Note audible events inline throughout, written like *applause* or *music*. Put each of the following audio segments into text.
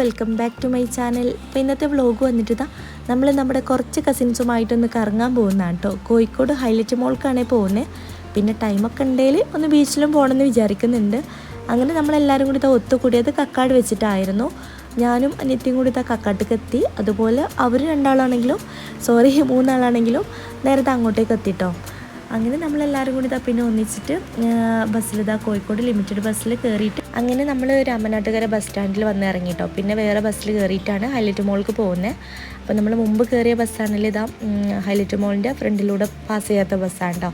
Welcome back to my channel ഇപ്പോൾ ഇന്നത്തെ vlog വന്നിട്ട് ഇതാ നമ്മൾ നമ്മുടെ കുറച്ച് കസിൻസുമായിട്ടൊന്ന് കറങ്ങാൻ പോകുന്നതാണ് കേട്ടോ കോഴിക്കോട് ഹൈലൈറ്റ് മോൾക്കാണ് പോകുന്നത് പിന്നെ ടൈമൊക്കെ ഉണ്ടെങ്കിൽ ഒന്ന് ബീച്ചിലും പോകണമെന്ന് വിചാരിക്കുന്നുണ്ട്. അങ്ങനെ നമ്മളെല്ലാവരും കൂടി ഇതാ ഒത്തുകൂടിയത് കക്കാട് വെച്ചിട്ടായിരുന്നു. ഞാനും അനിയത്തിയും കൂടി ഇതാ കക്കാട്ടേക്ക് എത്തി. അതുപോലെ അവർ രണ്ടാളാണെങ്കിലും സോറി മൂന്നാളാണെങ്കിലും നേരത്തെ അങ്ങോട്ടേക്ക് എത്തിട്ടോ അങ്ങനെ നമ്മളെല്ലാവരും കൂടി ഇതാ പിന്നെ ഒന്നിച്ചിട്ട് ബസ്സിൽ ഇതാ കോഴിക്കോട് ലിമിറ്റഡ് ബസ്സിൽ കയറിയിട്ട് അങ്ങനെ നമ്മൾ രാമനാട്ടുകര ബസ് സ്റ്റാൻഡിൽ വന്ന് ഇറങ്ങിയിട്ടോ പിന്നെ വേറെ ബസ്സിൽ കയറിയിട്ടാണ് ഹൈലൈറ്റ് മോൾക്ക് പോകുന്നത് അപ്പോൾ നമ്മൾ മുമ്പ് കയറിയ ബസ്സാണെങ്കിൽ ഇതാ ഹൈലൈറ്റ് മോളിന്റെ ഫ്രണ്ടിലൂടെ പാസ് ചെയ്യാത്ത ബസ്സാണ് കേട്ടോ.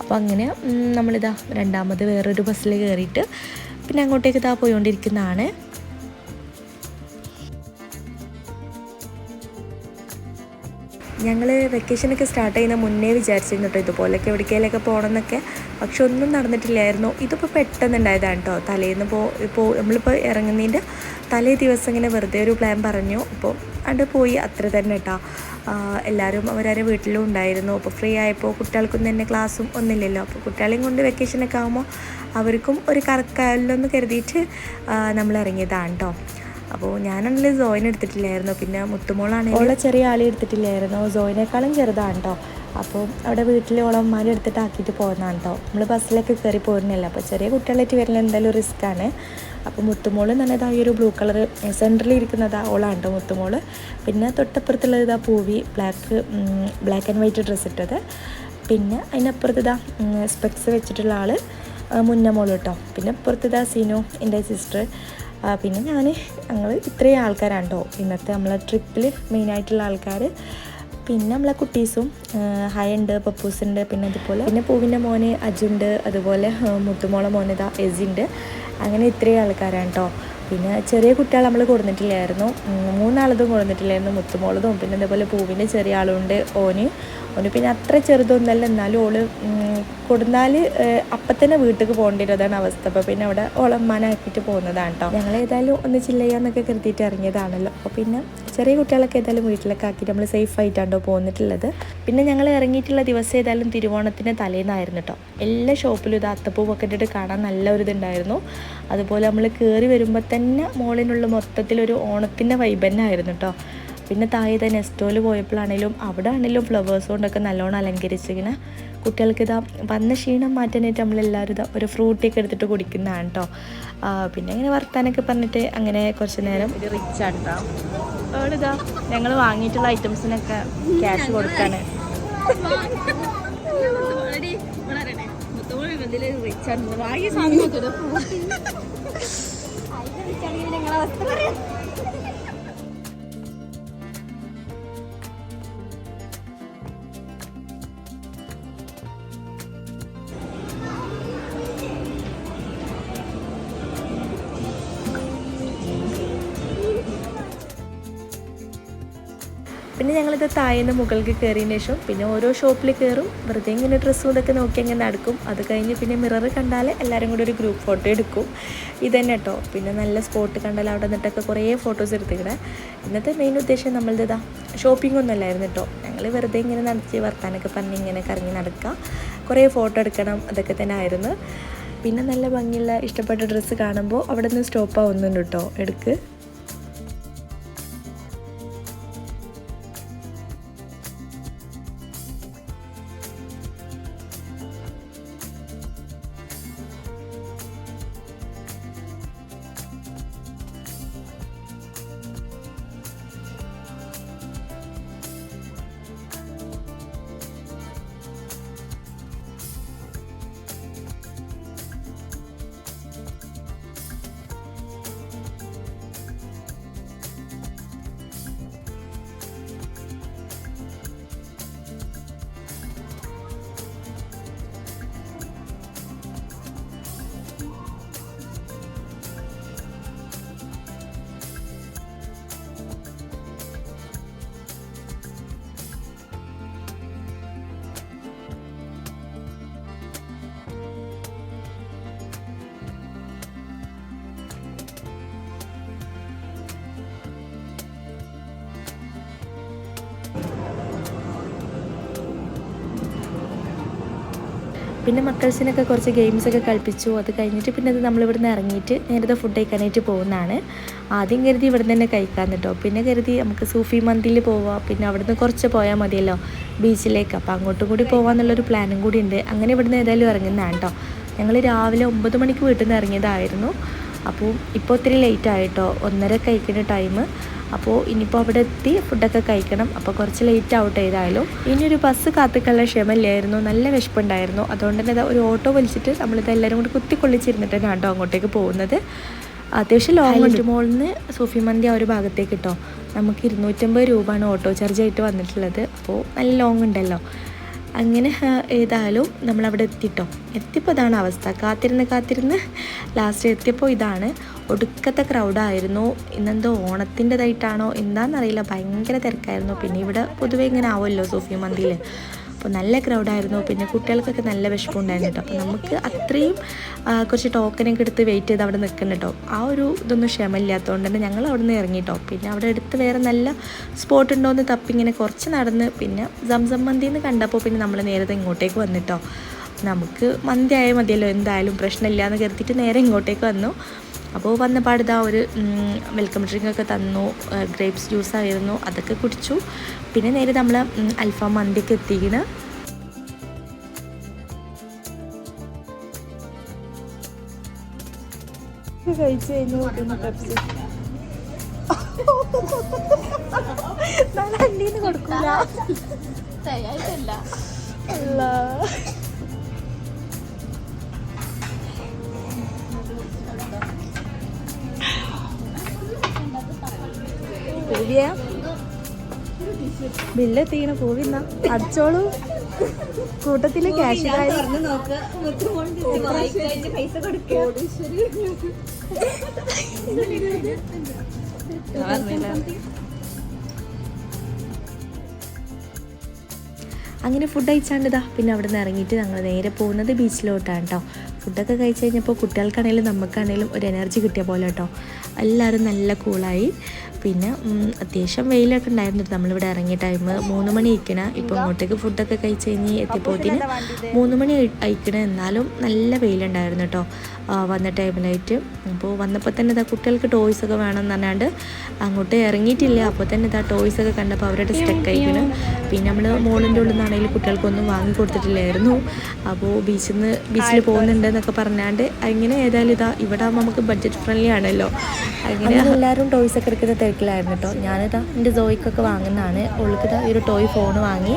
അപ്പോൾ അങ്ങനെ നമ്മളിതാ രണ്ടാമത് വേറൊരു ബസ്സിൽ കയറിയിട്ട് പിന്നെ അങ്ങോട്ടേക്ക് ഇതാ പോയിക്കൊണ്ടിരിക്കുന്നതാണ് ഞങ്ങൾ വെക്കേഷനൊക്കെ സ്റ്റാർട്ട് ചെയ്യുന്ന മുന്നേ വിചാരിച്ചിരുന്നു കേട്ടോ ഇതുപോലൊക്കെ എവിടേക്കെങ്കിലൊക്കെ പോകണമെന്നൊക്കെ പക്ഷെ ഒന്നും നടന്നിട്ടില്ലായിരുന്നു. ഇതിപ്പോൾ പെട്ടെന്നുണ്ടായതാണ് കേട്ടോ തലേന്ന് പോ ഇപ്പോൾ നമ്മളിപ്പോൾ ഇറങ്ങുന്നതിന്റെ തലേ ദിവസം ഇങ്ങനെ വെറുതെ ഒരു പ്ലാൻ പറഞ്ഞു. അപ്പോൾ അത് പോയി. അത്ര തന്നെ കേട്ടോ എല്ലാവരും അവരവരെ വീട്ടിലും ഉണ്ടായിരുന്നു. അപ്പോൾ ഫ്രീ ആയപ്പോൾ കുട്ടികൾക്കും തന്നെ ക്ലാസ്സും ഒന്നുമില്ലല്ലോ. അപ്പോൾ കുട്ടികളെയും കൊണ്ട് വെക്കേഷനൊക്കെ ആകുമ്പോൾ അവർക്കും ഒരു കറക്കാമല്ലോ എന്ന് കരുതിയിട്ട് നമ്മൾ ഇറങ്ങിയതാണ് കേട്ടോ അപ്പോൾ ഞാനാണെങ്കിൽ സോയിൻ എടുത്തിട്ടില്ലായിരുന്നു. പിന്നെ മുത്തുമോളാണെങ്കിൽ ഓളെ ചെറിയ ആളെ എടുത്തിട്ടില്ലായിരുന്നു. സോയിനേക്കാളും ചെറുതാണ് കേട്ടോ അപ്പോൾ അവിടെ വീട്ടിൽ ഓളന്മാരെ എടുത്തിട്ട് ആക്കിയിട്ട് പോകുന്നതാണ് കേട്ടോ നമ്മൾ ബസ്സിലൊക്കെ കയറി പോരുന്നില്ല? അപ്പോൾ ചെറിയ കുട്ടികളായിട്ട് വരുന്ന എന്തായാലും റിസ്ക്കാണ്. അപ്പോൾ മുത്തുമോൾ തന്നെ ഈ ഒരു ബ്ലൂ കളർ സെന്ററിൽ ഇരിക്കുന്നത് ഓളാണ് കേട്ടോ മുത്തുമോൾ. പിന്നെ തൊട്ടപ്പുറത്തുള്ളത് ഇതാ Poovi black black and white dress ഇട്ടത്. പിന്നെ അതിനപ്പുറത്ത് ഇതാ സ്പെക്സ് വെച്ചിട്ടുള്ള ആൾ മുന്നമോൾ കേട്ടോ പിന്നെ അപ്പുറത്ത് ഇതാ സീനു എന്റെ സിസ്റ്റർ പിന്നെ ഞാൻ ഞങ്ങൾ ഇത്രയും ആൾക്കാരാണ് കേട്ടോ ഇന്നത്തെ നമ്മളെ ട്രിപ്പിൽ മെയിനായിട്ടുള്ള ആൾക്കാർ പിന്നെ നമ്മളെ കുട്ടീസും ഹൈ ഉണ്ട് പപ്പൂസ് ഉണ്ട് പിന്നെ അതുപോലെ പിന്നെ പൂവിന്റെ മോന് അജുണ്ട് അതുപോലെ മുത്തുമോളെ മോന് ഇതാ എസിണ്ട്. അങ്ങനെ ഇത്രയും ആൾക്കാരാണ് കേട്ടോ പിന്നെ ചെറിയ കുട്ടികൾ നമ്മൾ കൊടുത്തിട്ടില്ലായിരുന്നു മൂന്നാളതും കൊടുത്തിട്ടില്ലായിരുന്നു മുത്തുമോളതും പിന്നെ അതുപോലെ പൂവിന്റെ ചെറിയ ആളുണ്ട് ഓന്. ഓന് പിന്നെ അത്ര ചെറുതൊന്നല്ല എന്നാലും ഓൾ കൊടുന്നാൽ അപ്പം തന്നെ വീട്ടിലേക്ക് പോകേണ്ടിരുന്നതാണ് അവസ്ഥ. അപ്പോൾ പിന്നെ അവിടെ ഓളമ്മാനാക്കിയിട്ട് പോകുന്നതാണ് കേട്ടോ ഞങ്ങൾ ഏതായാലും ഒന്ന് ചില്ല ചെയ്യാന്നൊക്കെ കരുതിയിട്ട് ഇറങ്ങിയതാണല്ലോ. അപ്പോൾ പിന്നെ ചെറിയ കുട്ടികളൊക്കെ ഏതായാലും വീട്ടിലൊക്കെ ആക്കിയിട്ട് നമ്മൾ സേഫ് ആയിട്ടാണോ പോന്നിട്ടുള്ളത്. പിന്നെ ഞങ്ങൾ ഇറങ്ങിയിട്ടുള്ള ദിവസം ഏതായാലും തിരുവോണത്തിന്റെ തലേന്നായിരുന്നു കേട്ടോ എല്ലാ ഷോപ്പിലും ഇത് അത്തപ്പൂവൊക്കെ ഇട്ടിട്ട് കാണാൻ നല്ല ഒരു ഇതുണ്ടായിരുന്നു. അതുപോലെ നമ്മൾ കയറി വരുമ്പോൾ തന്നെ മോളിനുള്ള മൊത്തത്തിലൊരു ഓണത്തിന്റെ വൈബ് കേട്ടോ പിന്നെ താഴെ നെസ്റ്റോയിൽ പോയപ്പോഴാണേലും അവിടെ ആണെങ്കിലും ഫ്ലവേഴ്സ് കൊണ്ടൊക്കെ നല്ലോണം അലങ്കരിച്ചിങ്ങനെ കുട്ടികൾക്ക് ഇതാ വന്ന ക്ഷീണം മാറ്റാനായിട്ട് നമ്മളെല്ലാവരും ഇതാ ഒരു ഫ്രൂട്ടിയൊക്കെ എടുത്തിട്ട് കുടിക്കുന്നതാണ് കേട്ടോ പിന്നെ ഇങ്ങനെ വർത്താനൊക്കെ പറഞ്ഞിട്ട് അങ്ങനെ കുറച്ച് നേരം. ഇത് റിച്ച് ആണ് അവളിതാ ഞങ്ങൾ വാങ്ങിയിട്ടുള്ള ഐറ്റംസിനൊക്കെ ക്യാഷ് കൊടുക്കാണ്. *laughs* പിന്നെ ഞങ്ങളിത് താഴേന്ന് മുകളിലേക്ക് കയറിയതിന് ശേഷം പിന്നെ ഓരോ ഷോപ്പിൽ കയറും വെറുതെ ഇങ്ങനെ ഡ്രസ്സും ഇതൊക്കെ നോക്കി അങ്ങനെ നടക്കും. അത് കഴിഞ്ഞ് പിന്നെ മിറർ കണ്ടാൽ എല്ലാവരും കൂടി ഒരു ഗ്രൂപ്പ് ഫോട്ടോ എടുക്കും. ഇത് തന്നെ കേട്ടോ പിന്നെ നല്ല സ്പോട്ട് കണ്ടാൽ അവിടെ നിന്നിട്ടൊക്കെ കുറേ ഫോട്ടോസ് എടുത്തിക്കണേ. ഇന്നത്തെ മെയിൻ ഉദ്ദേശം നമ്മളുടെ ഇതാ ഷോപ്പിംഗ് ഒന്നും അല്ലായിരുന്നു കേട്ടോ ഞങ്ങൾ വെറുതെ ഇങ്ങനെ നടത്തി വർത്താനൊക്കെ പറഞ്ഞ് ഇങ്ങനെ കറങ്ങി നടക്കുക കുറേ ഫോട്ടോ എടുക്കണം അതൊക്കെ തന്നെ ആയിരുന്നു. പിന്നെ നല്ല ഭംഗിയുള്ള ഇഷ്ടപ്പെട്ട ഡ്രസ്സ് കാണുമ്പോൾ അവിടെ നിന്ന് സ്റ്റോപ്പ് ആവുന്നുണ്ട് കേട്ടോ എടുക്ക്. പിന്നെ മക്കൾസിനൊക്കെ കുറച്ച് ഗെയിംസൊക്കെ കളിപ്പിച്ചു. അത് കഴിഞ്ഞിട്ട് പിന്നെ അത് നമ്മളിവിടുന്ന് ഇറങ്ങിയിട്ട് നേരത്തെ ഫുഡ് കഴിക്കാനായിട്ട് പോകുന്നതാണ്. ആദ്യം കരുതി ഇവിടെ തന്നെ കഴിക്കാൻ കേട്ടോ. പിന്നെ കരുതി നമുക്ക് സൂഫി മന്തിയിൽ പോവാം. പിന്നെ അവിടുന്ന് കുറച്ച് പോയാൽ മതിയല്ലോ ബീച്ചിലേക്ക് അപ്പോൾ അങ്ങോട്ടും കൂടി പോകാമെന്നുള്ളൊരു പ്ലാനും കൂടി ഉണ്ട്. അങ്ങനെ ഇവിടുന്ന് ഏതായാലും ഇറങ്ങുന്നതാണ് കേട്ടോ. ഞങ്ങൾ രാവിലെ ഒമ്പത് മണിക്ക് വീട്ടിൽ നിന്ന് ഇറങ്ങിയതായിരുന്നു. അപ്പോൾ ഇപ്പോൾ ഒത്തിരി ലേറ്റ് ആയിട്ടോ ഒന്നര കഴിക്കുന്ന ടൈം അപ്പോൾ ഇനിയിപ്പോൾ അവിടെ എത്തി ഫുഡൊക്കെ കഴിക്കണം. അപ്പോൾ കുറച്ച് ലേറ്റ് ആവട്ടെ ഏതായാലും. ഇനി ഒരു ബസ് കാത്തിക്കുള്ള ക്ഷമയില്ലായിരുന്നു. നല്ല വിശപ്പുണ്ടായിരുന്നു. അതുകൊണ്ട് തന്നെ ഒരു ഓട്ടോ വലിച്ചിട്ട് നമ്മളിത് എല്ലാവരും കൂടി കുത്തിക്കൊള്ളിച്ചിരുന്നിട്ട് ഞാൻ കേട്ടോ അങ്ങോട്ടേക്ക് പോകുന്നത്. അത്യാവശ്യം ലോങ് ഉണ്ട്. മോളിൽ നിന്ന് സൂഫി മന്തി ആ ഒരു ഭാഗത്തേക്ക് കിട്ടും നമുക്ക് ഇരുന്നൂറ്റമ്പത് രൂപയാണ് ഓട്ടോ ചാർജ് ആയിട്ട് വന്നിട്ടുള്ളത്. അപ്പോൾ നല്ല ലോങ് ഉണ്ടല്ലോ. അങ്ങനെ ഏതായാലും നമ്മളവിടെ എത്തിട്ടോ. എത്തിയപ്പോൾ ഇതാണ് അവസ്ഥ. കാത്തിരുന്ന് കാത്തിരുന്ന് ലാസ്റ്റ് എത്തിയപ്പോൾ ഇതാണ്. ഒടുക്കത്തെ ക്രൗഡായിരുന്നു ഇന്നെന്തോ ഓണത്തിന്റെതായിട്ടാണോ എന്താണെന്നറിയില്ല ഭയങ്കര തിരക്കായിരുന്നു. പിന്നെ ഇവിടെ പൊതുവേ ഇങ്ങനെ ആവുമല്ലോ സൂഫി മന്തിയിൽ അപ്പോൾ നല്ല ക്രൗഡായിരുന്നു പിന്നെ കുട്ടികൾക്കൊക്കെ നല്ല വിശപ്പുണ്ടായിരുന്നു കേട്ടോ. അപ്പോൾ നമുക്ക് അത്രയും കുറച്ച് ടോക്കനൊക്കെ എടുത്ത് വെയിറ്റ് ചെയ്ത് അവിടെ നിൽക്കണം കേട്ടോ. ആ ഒരു ഇതൊന്നും ക്ഷമയില്ലാത്തതുകൊണ്ട് തന്നെ ഞങ്ങൾ അവിടെ നിന്ന് ഇറങ്ങിട്ടോ പിന്നെ അവിടെ അടുത്ത് വേറെ നല്ല സ്പോട്ട് ഉണ്ടോ എന്ന് തപ്പി ഇങ്ങനെ കുറച്ച് നടന്ന് പിന്നെ സംസം മന്തി എന്ന് കണ്ടപ്പോൾ പിന്നെ നമ്മൾ നേരത്തെ ഇങ്ങോട്ടേക്ക് വന്നിട്ടോ നമുക്ക് മന്തി ആയാൽ മതിയല്ലോ. എന്തായാലും പ്രശ്നമില്ല എന്ന് കരുതിയിട്ട് നേരെ ഇങ്ങോട്ടേക്ക് വന്നു. അപ്പോൾ വന്ന പാടുത ഒരു വെൽക്കം ഡ്രിങ്കൊക്കെ തന്നു ഗ്രേപ്സ് ജ്യൂസ് ആയിരുന്നു അതൊക്കെ കുടിച്ചു. പിന്നെ നേരെ നമ്മൾ അൽഫാം മന്തിക്ക് എത്തിക്കണ് കഴിച്ചു കഴിഞ്ഞു *laughs* അണ്ടീന്ന് കൊടുക്കൂല. അല്ലാ. പോവിയ ബില്ല് എത്തിക്കണ പോവിന്ന അടിച്ചോളൂ. കൂട്ടത്തിൽ ക്യാഷ് അങ്ങനെ ഫുഡ് കഴിച്ചാണ്ടിതാ പിന്നെ അവിടെ നിന്ന് ഇറങ്ങിയിട്ട് ഞങ്ങൾ നേരെ പോകുന്നത് ബീച്ചിലോട്ടാണ് കേട്ടോ ഫുഡൊക്കെ കഴിച്ച് കഴിഞ്ഞപ്പോൾ കുട്ടികൾക്കാണെങ്കിലും നമുക്കാണെങ്കിലും ഒരു എനർജി കിട്ടിയ പോലെ കേട്ടോ എല്ലാവരും നല്ല കൂളായി പിന്നെ അത്യാവശ്യം വെയിലൊക്കെ ഉണ്ടായിരുന്നു. നമ്മളിവിടെ ഇറങ്ങിയ ടൈം മൂന്ന് മണി അയക്കണ ഇപ്പോൾ ഇങ്ങോട്ടേക്ക് ഫുഡൊക്കെ കഴിച്ച് കഴിഞ്ഞ് എത്തിയപ്പോത്തിന് മൂന്ന് മണി അയക്കണ എന്നാലും നല്ല വെയിലുണ്ടായിരുന്നു കേട്ടോ വന്ന ടൈമിലായിട്ട് അപ്പോൾ വന്നപ്പോൾ തന്നെ ഇതാ കുട്ടികൾക്ക് ടോയ്സ് ഒക്കെ വേണം എന്ന് പറഞ്ഞാണ്ട് അങ്ങോട്ട് ഇറങ്ങിയിട്ടില്ല. അപ്പോൾ തന്നെ ഇതാ ടോയ്സ് ഒക്കെ കണ്ടപ്പോൾ അവരുടെ സ്റ്റക്ക് അയക്കണം പിന്നെ നമ്മൾ മോളിന്റെ ഉള്ളിൽ നിന്നാണെങ്കിലും കുട്ടികൾക്കൊന്നും വാങ്ങി കൊടുത്തിട്ടില്ലായിരുന്നു. അപ്പോൾ ബീച്ചിൽ നിന്ന് ബീച്ചിൽ പോകുന്നുണ്ട് എന്നൊക്കെ പറഞ്ഞാണ്ട് അങ്ങനെ ഏതായാലും ഇതാ ഇവിടെ ആകുമ്പോൾ നമുക്ക് ബഡ്ജറ്റ് ഫ്രണ്ട്ലി ആണല്ലോ. അങ്ങനെ എല്ലാവരും ടോയ്സ് ഒക്കെ എടുക്കുന്ന തിരക്കിലായിരുന്നു കേട്ടോ. ഞാനിതാ എന്റെ ജോയിക്കൊക്കെ വാങ്ങുന്നതാണ്. ഉള്ളിൽ ഇതാ ഒരു ടോയ് ഫോൺ വാങ്ങി.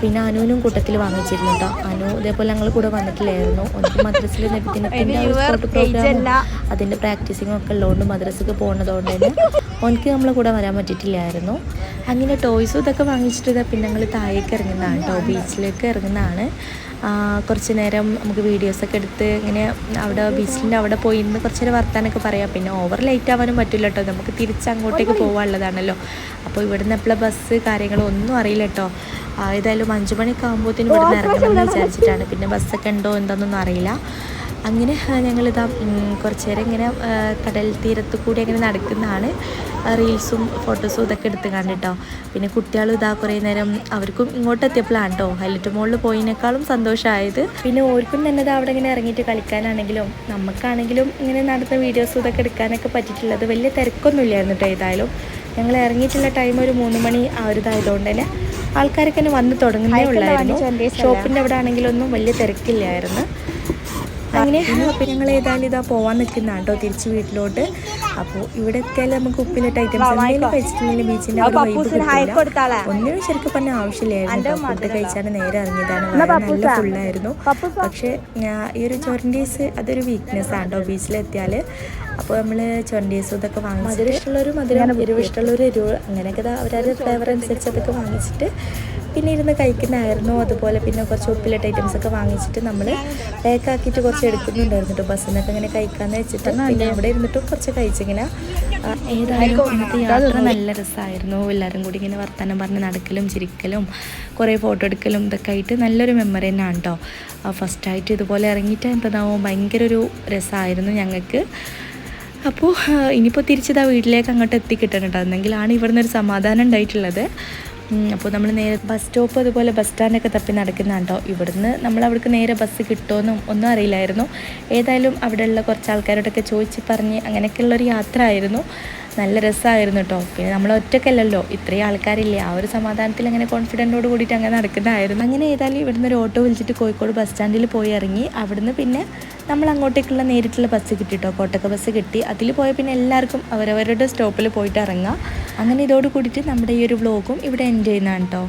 പിന്നെ അനുവിനും കൂട്ടത്തിൽ വാങ്ങിച്ചിരുന്നു കേട്ടോ. അനു ഇതേപോലെ ഞങ്ങൾ കൂടെ വന്നിട്ടില്ലായിരുന്നു. എനിക്ക് മദ്രസിൽ നബിദിനത്തിന്റെ പ്രോഗ്രാമും അതിന്റെ പ്രാക്ടീസിങ്ങും ഒക്കെ ഉള്ളതുകൊണ്ട് മദ്രസക്ക് പോകുന്നതുകൊണ്ട് തന്നെ ഒനിക്ക് നമ്മളെ കൂടെ വരാൻ പറ്റിയിട്ടില്ലായിരുന്നു. അങ്ങനെ ടോയ്സും ഇതൊക്കെ വാങ്ങിച്ചിട്ട് പിന്നെ ഞങ്ങൾ താഴേക്ക് ഇറങ്ങുന്നതാണ് കേട്ടോ. ബീച്ചിലേക്ക് ഇറങ്ങുന്നതാണ്. കുറച്ച് നേരം നമുക്ക് വീഡിയോസൊക്കെ എടുത്ത് ഇങ്ങനെ അവിടെ ബീച്ചിന്റെ അവിടെ പോയി ഇരുന്ന് കുറച്ച് നേരം വർത്താനൊക്കെ പറയാം. പിന്നെ ഓവർ ലേറ്റ് ആവാനും പറ്റില്ല കേട്ടോ നമുക്ക് തിരിച്ച് അങ്ങോട്ടേക്ക് പോകാനുള്ളതാണല്ലോ അപ്പോൾ ഇവിടുന്ന് എപ്പോഴും ബസ് കാര്യങ്ങളോ ഒന്നും അറിയില്ല കേട്ടോ ഏതായാലും അഞ്ചു മണിയൊക്കെ ആകുമ്പോഴത്തേനും ഇവിടുന്ന് ഇറങ്ങണം എന്ന് വിചാരിച്ചിട്ടാണ്. പിന്നെ ബസ്സൊക്കെ ഉണ്ടോ എന്താണെന്നൊന്നും അറിയില്ല. അങ്ങനെ ഞങ്ങളിതാ കുറച്ച് നേരം ഇങ്ങനെ കടൽ തീരത്ത് കൂടി അങ്ങനെ നടക്കുന്നതാണ്. റീൽസും ഫോട്ടോസും ഇതൊക്കെ എടുത്ത് കണ്ടിട്ടോ. പിന്നെ കുട്ടികളും ഇതാ കുറേ നേരം അവർക്കും ഇങ്ങോട്ട് എത്തിയപ്പോഴാണ് കേട്ടോ ഹൈലറ്റ് മോളിൽ പോയതിനേക്കാളും സന്തോഷമായത്. പിന്നെ ഓർക്കും തന്നെ ഇത് അവിടെ ഇങ്ങനെ ഇറങ്ങിയിട്ട് കളിക്കാനാണെങ്കിലും നമുക്കാണെങ്കിലും ഇങ്ങനെ നടന്ന വീഡിയോസും ഇതൊക്കെ എടുക്കാനൊക്കെ പറ്റിയിട്ടുള്ളത് വലിയ തിരക്കൊന്നുമില്ലായിരുന്നു കേട്ടോ ഏതായാലും. ഞങ്ങൾ ഇറങ്ങിയിട്ടുള്ള ടൈം ഒരു മൂന്ന് മണി ആ ഒരു ഇതായതുകൊണ്ട് തന്നെ ആൾക്കാരൊക്കെ തന്നെ വന്ന് തുടങ്ങുന്നേ ഉള്ളായിരുന്നു. ഷോപ്പിന്റെ അവിടെ ആണെങ്കിലൊന്നും വലിയ തിരക്കില്ലായിരുന്നു. അങ്ങനെ അപ്പോൾ ഞങ്ങൾ ഏതായാലും ഇതാ പോവാൻ നിൽക്കുന്ന കേട്ടോ തിരിച്ച് വീട്ടിലോട്ട്. അപ്പോൾ ഇവിടെ നമുക്ക് ഉപ്പിലിട്ട ഐറ്റംസ് എന്തെങ്കിലും കഴിച്ചിട്ടുണ്ടെങ്കിൽ ബീച്ചിന്റെ ഒരു വൈബ് കിട്ടില്ല ഒന്നിനും ശരിക്കും പറഞ്ഞ ആവശ്യമില്ലായിരുന്നു. ഫുഡ് കഴിച്ചാണ് നേരെ ഇറങ്ങിയതാണ്. നല്ല ഫുള്ളായിരുന്നു പക്ഷേ ഈ ഒരു ചൊറൻഡീസ് അതൊരു വീക്ക്നെസ് ആണ് കേട്ടോ ബീച്ചിലെത്തിയാൽ. അപ്പോൾ നമ്മൾ ചൊരണ്ടീസും ഇതൊക്കെ വാങ്ങി മധുരം ഇഷ്ടമുള്ളൊരു മധുരം എരിവ് ഇഷ്ടമുള്ളൊരു എരിവ് അങ്ങനെയൊക്കെ അവരുടെ അവരവരുടെ ഫ്ലേവർ അനുസരിച്ച് അതൊക്കെ വാങ്ങിച്ചിട്ട് പിന്നെ ഇരുന്ന് കഴിക്കുന്നതായിരുന്നു. അതുപോലെ പിന്നെ കുറച്ച് ഉപ്പിലിട്ട ഐറ്റംസ് ഒക്കെ വാങ്ങിച്ചിട്ട് നമ്മൾ പാക്കാക്കിയിട്ട് കുറച്ച് എടുക്കുന്നുണ്ടായിരുന്നു കേട്ടോ ബസ്സിൽ നിന്നൊക്കെ ഇങ്ങനെ കഴിക്കാന്ന് വെച്ചിട്ട്. പിന്നെ അവിടെ ഇരുന്നിട്ട് കുറച്ച് കഴിച്ചിങ്ങനെ ഏതായാലും ഇന്നത്തെ യാത്ര നല്ല രസമായിരുന്നു എല്ലാവരും കൂടി ഇങ്ങനെ വർത്തമാനം പറഞ്ഞ് നടക്കലും ചിരിക്കലും കുറേ ഫോട്ടോ എടുക്കലും ഇതൊക്കെ ആയിട്ട് നല്ലൊരു മെമ്മറി തന്നെയാണ് കേട്ടോ ഫസ്റ്റായിട്ട് ഇതുപോലെ ഇറങ്ങിയിട്ട് എന്താവും ഭയങ്കര ഒരു രസമായിരുന്നു ഞങ്ങൾക്ക് അപ്പോൾ ഇനിയിപ്പോൾ തിരിച്ചത് ആ വീട്ടിലേക്ക് അങ്ങോട്ട് എത്തിക്കിട്ടണം കേട്ടോ എന്നെങ്കിലാണ് ഇവിടുന്ന് ഒരു സമാധാനം ഉണ്ടായിട്ടുള്ളത്. അപ്പോൾ നമ്മൾ നേരെ ബസ് സ്റ്റോപ്പ് അതുപോലെ ബസ് സ്റ്റാൻഡൊക്കെ തപ്പി നടക്കുന്നതാണ് കേട്ടോ ഇവിടുന്ന് നമ്മൾ അവിടേക്ക് നേരെ ബസ് കിട്ടുമെന്നും ഒന്നും അറിയില്ലായിരുന്നു. ഏതായാലും അവിടെയുള്ള കുറച്ച് ആൾക്കാരോടൊക്കെ ചോദിച്ച് പറഞ്ഞ് അങ്ങനെയൊക്കെയുള്ളൊരു യാത്ര ആയിരുന്നു. നല്ല രസമായിരുന്നു കേട്ടോ പിന്നെ നമ്മൾ ഒറ്റക്കല്ലല്ലോ. ഇത്രയും ആൾക്കാരില്ലേ. ആ ഒരു സമാധാനത്തിൽ അങ്ങനെ കോൺഫിഡന്റോട് കൂടിയിട്ട് അങ്ങനെ നടക്കുന്നതായിരുന്നു അങ്ങനെ ഏതായാലും ഇവിടുന്ന് ഒരു ഓട്ടോ വിളിച്ചിട്ട് കോഴിക്കോട് ബസ് സ്റ്റാൻഡിൽ പോയി ഇറങ്ങി. അവിടുന്ന് പിന്നെ നമ്മൾ അങ്ങോട്ടേക്കുള്ള നേരിട്ടുള്ള ബസ് കിട്ടി കേട്ടോ കോട്ടക്ക ബസ് കിട്ടി. അതിൽ പോയ പിന്നെ എല്ലാവർക്കും അവരവരുടെ സ്റ്റോപ്പിൽ പോയിട്ട് ഇറങ്ങാം. അങ്ങനെ ഇതോട് കൂടിയിട്ട് നമ്മുടെ ഈ ഒരു വ്ളോഗും ഇവിടെ എൻഡ് ചെയ്യുന്നതാണ് കേട്ടോ